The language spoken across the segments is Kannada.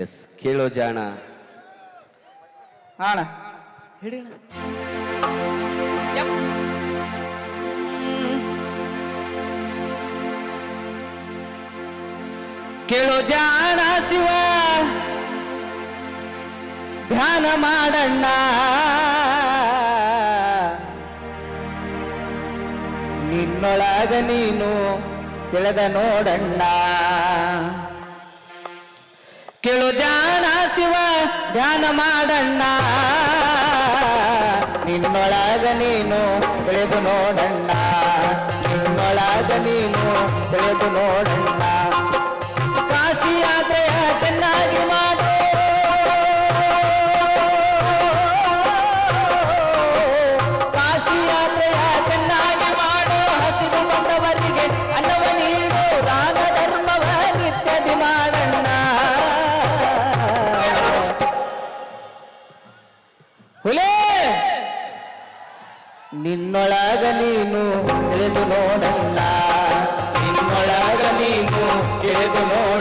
ಎಸ್ ಕೇಳೋ ಜಾಣ. ಅಣ್ಣ ಹೇಳಿ ಕೇಳೋ ಜಾಣ ಶಿವ. ಧ್ಯಾನ ಮಾಡಣ್ಣ. ನಿನ್ನೊಳಗ ನೀನು ತಿಳಿದ ನೋಡಣ್ಣ. ಕೇಳು ಜಾನ ಶಿವ ಧ್ಯಾನ ಮಾಡಣ್ಣ. ನಿನ್ನೊಳಗ ನೀನು ಬೆಳೆದು ನೋಡಣ್ಣ. ನಿನ್ನೊಳಗ ನೀನು ಬೆಳೆದು ನೋಡಣ್ಣ. ನಿನ್ನೊಳಗ ನೀನು ತಿಳಿದು ನೋಡಲ್ಲ. ನಿನ್ನೊಳಗ ನೀನು ತಿಳಿದು ನೋಡಣ್ಣ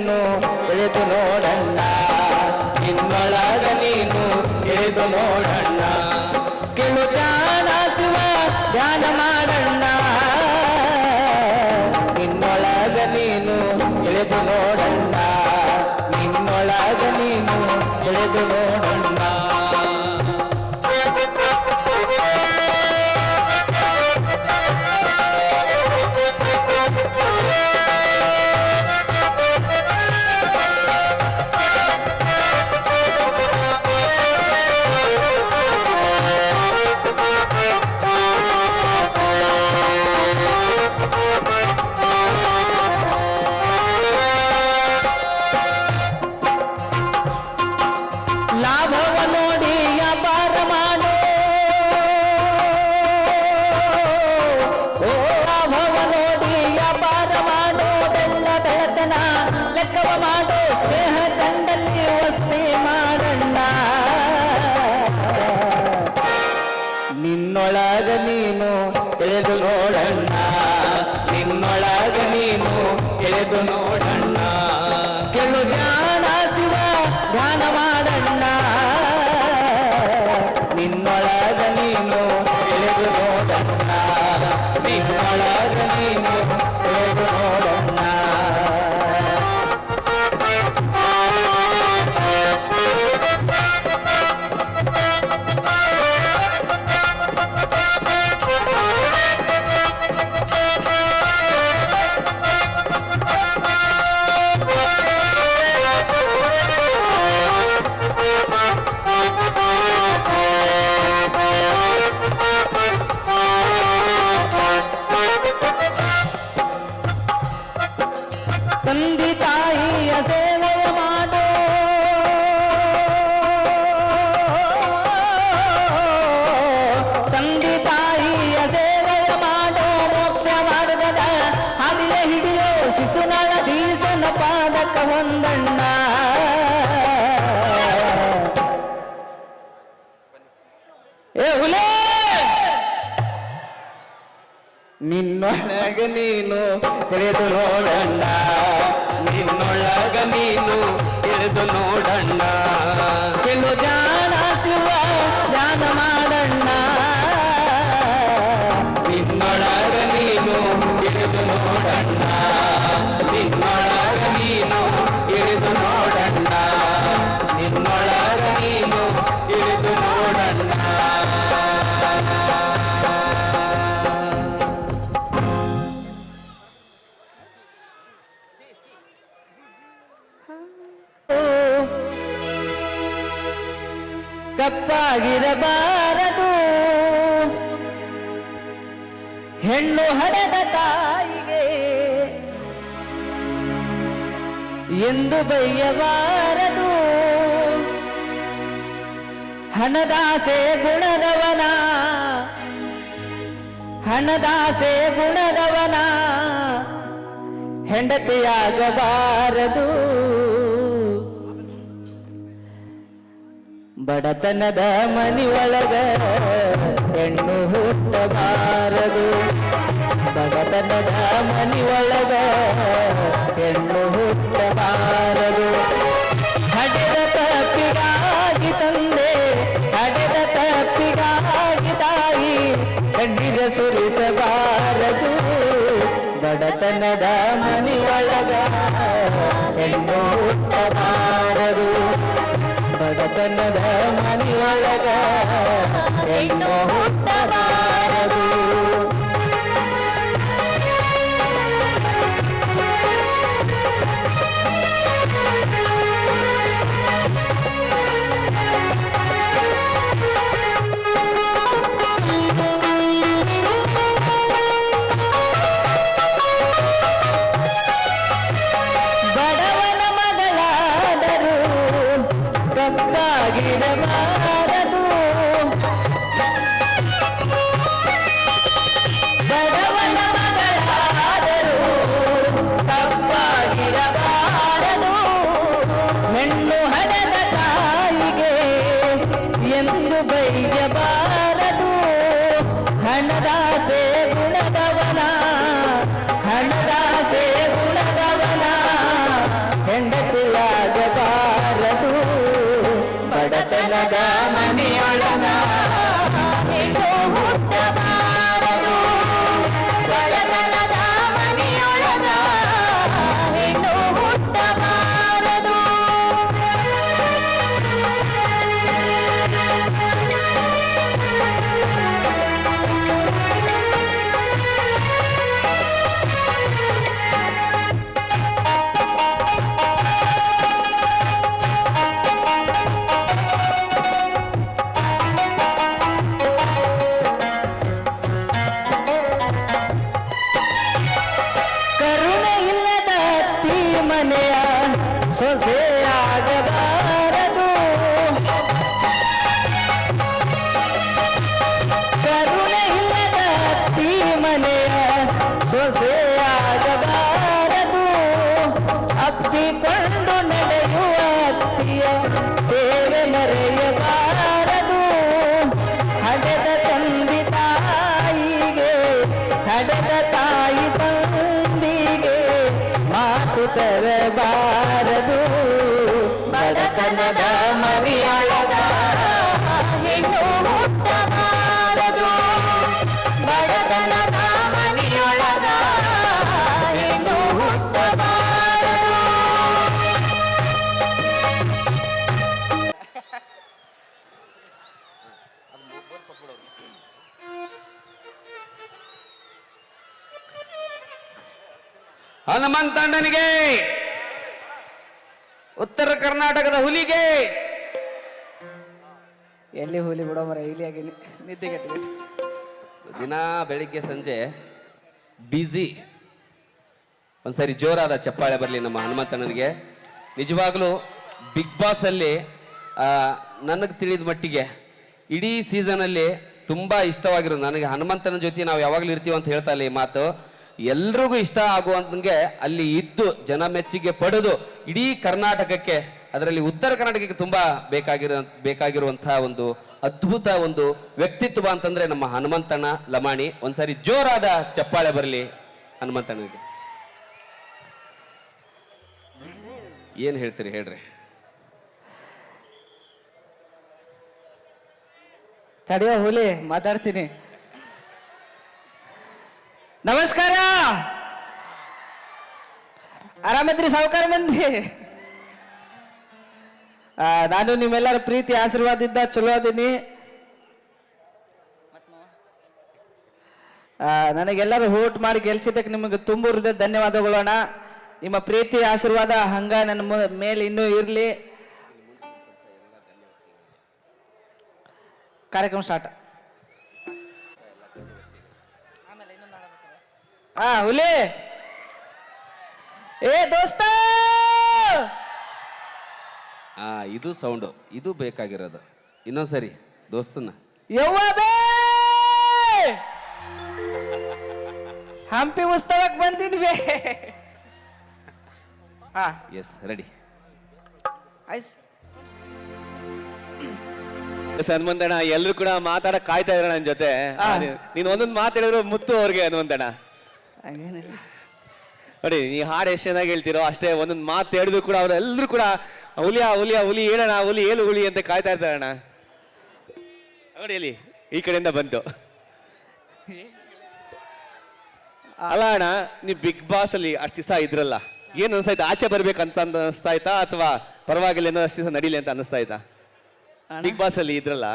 ನೀನು ತಿಳಿದು ನೋಡಣ್ಣ. ನಿನ್ನೊಳಗ ನೀನು ತಿಳಿದು ನೋಡಣ್ಣ. ನಿನ್ನೊಳಗ ನೀನು ತಿಳಿದು ನೋಡಣ್ಣ. ನಿನ್ನೊಳಗ ನೀನು ತಿಳಿದು ನೋಡಣ್ಣ. ಹಾದಿಯ ಹಿಡಿಯೋ ಶಿಶುನಾಳ ದೀಸನ ಪಾದಕ ಹೊಂದಣ್ಣ. ಏ ಹುಲೇ! ನಿನ್ನೊಳಗ ನೀನು ತಿಳಿದು ನೋಡಣ್ಣ. ನಿನ್ನೊಳಗ ನೀನು ತಿಳಿದು ನೋಡಣ್ಣ. ಕಪ್ಪಾಗಿರಬಾರದು. ಹೆಣ್ಣು ಹಡೆದ ತಾಯಿಗೆ ಎಂದು ಬೈಯಬಾರದು. ಹಣದಾಸೆ ಗುಣದವನ ಹಣದಾಸೆ ಗುಣದವನ ಹೆಂಡತಿಯಾಗಬಾರದು. ಬಡತನದ ಮನಿಯೊಳಗ ಹೆಣ್ಣು ಹುಟ್ಟಬಾರದು ಬಡತನದ ಮನಿಯೊಳಗ ಹೆಣ್ಣು ಹುಟ್ಟಬಾರದು ಹಡೆದ ತಪ್ಪಿಗಾಗಿ ತಂದೆ, ಹಡೆದ ತಪ್ಪಿಗಾಗಿ ತಾಯಿ ಕಣ್ಣೀರ ಸುರಿಸಬಾರದು. ಬಡತನದ ಮನಿಯೊಳಗ ಹೆಣ್ಣು ಬಡತನದ ಮನೆಯೊಳಗ ಹೆಣ್ಣು ಹನುಮಂತಣ್ಣನಿಗೆ. ಉತ್ತರ ಕರ್ನಾಟಕದ ಹುಲಿಗೆ. ಎಲ್ಲಿ ಹುಲಿ ಬಿಡೋ ಮರ ಇಲ್ಲಿ ಆಗಿ ನಿದ್ದೆ ಕೆಟ್ಟು ದಿನ ಬೆಳಿಗ್ಗೆ ಸಂಜೆ ಬ್ಯುಸಿ ಒಂದ್ಸರಿ ಜೋರಾದ ಚಪ್ಪಾಳೆ ಬರಲಿ ನಮ್ಮ ಹನುಮಂತಣ್ಣನಿಗೆ. ನಿಜವಾಗ್ಲೂ ಬಿಗ್ ಬಾಸ್ ಅಲ್ಲಿ ನನಗೆ ತಿಳಿದ ಮಟ್ಟಿಗೆ ಇಡೀ ಸೀಸನಲ್ಲಿ ತುಂಬಾ ಇಷ್ಟವಾಗಿರೋದು ನನಗೆ ಹನುಮಂತನ ಜೊತೆ ನಾವು ಯಾವಾಗಲೂ ಇರ್ತೀವಿ ಅಂತ ಹೇಳ್ತಾ ಇಲ್ಲ ಈ ಮಾತು. ಎಲ್ರಿಗೂ ಇಷ್ಟ ಆಗುವಂತಂಗೆ ಅಲ್ಲಿ ಇದ್ದು ಜನ ಮೆಚ್ಚುಗೆ ಪಡೆದು ಇಡೀ ಕರ್ನಾಟಕಕ್ಕೆ, ಅದರಲ್ಲಿ ಉತ್ತರ ಕರ್ನಾಟಕಕ್ಕೆ ತುಂಬ ಬೇಕಾಗಿರೋ, ಬೇಕಾಗಿರುವಂತಹ ಒಂದು ಅದ್ಭುತ ಒಂದು ವ್ಯಕ್ತಿತ್ವ ಅಂತಂದ್ರೆ ನಮ್ಮ ಹನುಮಂತಣ್ಣ ಲಮಾಣಿ. ಒಂದ್ಸರಿ ಜೋರಾದ ಚಪ್ಪಾಳೆ ಬರಲಿ ಹನುಮಂತಣ್ಣನಿಗೆ. ಏನ್ ಹೇಳ್ತೀರಿ ಹೇಳ್ರಿ? ತಡೆಯೋ ಹುಲಿ ಮಾತಾಡ್ತೀನಿ. ನಮಸ್ಕಾರ. ಆರಾಮದ್ರಿ ಸಾವುಕಾರ ಮಂದಿ? ನಾನು ನಿಮ್ಮೆಲ್ಲರ ಪ್ರೀತಿ, ಆಶೀರ್ವಾದದಿಂದ ಚಲೋ ಅದೀನಿ. ನನಗೆಲ್ಲರೂ ಹೋಟ್ ಮಾಡಿ ಗೆಲ್ಸಿದ್ದಕ್ಕೆ ನಿಮಗೆ ತುಂಬ ಹೃದಯ ಧನ್ಯವಾದಗಳೋಣ ನಿಮ್ಮ ಪ್ರೀತಿ, ಆಶೀರ್ವಾದ, ಹಂಗ ನನ್ನ ಮೇಲೆ ಇನ್ನೂ ಇರಲಿ. ಕಾರ್ಯಕ್ರಮ ಸ್ಟಾರ್ಟ್ ಹಾ ಹುಲಿ. ಏ ದೋಸ್ತ. ಆ ಇದು ಸೌಂಡು. ಇದು ಬೇಕಾಗಿರೋದು. ಇನ್ನೊಂದ್ಸರಿ ದೋಸ್ತನ. ಯವ್ವ ಬೇ. ಹಂಪಿ ಉತ್ಸವಕ್ಕೆ ಬಂದಿದ್ವಿ. ಬೇ ಹಾ ಎಸ್ ರೆಡಿ ಆಯ್ಸ್ ಹನುಮಂತಣ್ಣ ಎಲ್ಲರೂ ಕೂಡ ಮಾತಾಡಕ್ ಕಾಯ್ತಾ ಇದ್ರ ನನ್ನ ಜೊತೆ. ಆ. ನೀನ್- ಒಂದೊಂದ್ ಒಂದೊಂದು ಮಾತು ಹೇಳಿದ್ರು ಮುತ್ತು ಅವ್ರಿಗೆ ಹನುಮಂತಣ್ಣ. ಹಂಗೇನಿಲ್ಲ. ನೋಡಿ ನೀ ಹಾಡು ಎಷ್ಟು ಚೆನ್ನಾಗಿ ಹೇಳ್ತಿರೋ ಅಷ್ಟೇ ಒಂದೊಂದು ಮಾತು ಹೇಳಿದ್ರು ಕೂಡ ಅವರೆಲ್ಲರೂ ಕೂಡ ಹುಲಿಯ ಹುಲಿಯ ಹುಲಿ ಹೇಳೋಣ ಹುಲಿ ಏಳು ಹುಲಿ ಅಂತ ಕಾಯ್ತಾ ಇರ್ತಾರಣ್ಣ ನೋಡಿ ಇಲ್ಲಿ ಈ ಕಡೆಯಿಂದ ಬಂತು. ಅಲ್ಲ ಅಣ್ಣ ನೀವು ಬಿಗ್ ಬಾಸ್ ಅಲ್ಲಿ ಅಷ್ಟು ದಿವಸ ಇದ್ರಲ್ಲ ಏನು ಅನ್ಸಾಯ್ತಾ ಆಚೆ ಬರ್ಬೇಕಂತ ಅನಿಸ್ತಾ ಇತ್ತಾ ಅಥವಾ ಪರವಾಗಿಲ್ಲ ಏನೋ ಅಷ್ಟು ದಿವಸ ನಡೀಲಿ ಅಂತ ಅನಿಸ್ತಾ ಇತ್ತಾ? ಬಿಗ್ ಬಾಸ್ ಅಲ್ಲಿ ಇದ್ರಲ್ಲ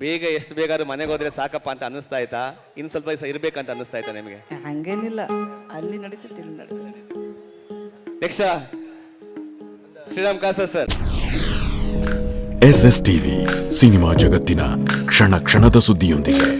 ಬೇಗ ಎಷ್ಟು ಬೇಗ ಮನೆಗೆ ಹೋದ್ರೆ ಸಾಕಪ್ಪ ಅಂತ ಅನಿಸ್ತಾ ಆಯ್ತಾ? ಇನ್ನು ಸ್ವಲ್ಪ ದಿವಸ ಇರ್ಬೇಕಂತ ಅನಿಸ್ತಾ ಆಯ್ತಾ ನಿಮಗೆ? ಹಂಗೇನಿಲ್ಲ. ಅಲ್ಲಿ ನಡೀತೈತಿ ಇಲ್ಲಿ ನಡೀತೈತಿ. ನೆಕ್ಸ್ಟ್? ಶ್ರೀರಾಮ್ ಕಾಸ sir. S S TV cinema ಜಗತ್ತಿನ ಕ್ಷಣ ಕ್ಷಣದ ಸುದ್ದಿಯೊಂದಿಗೆ.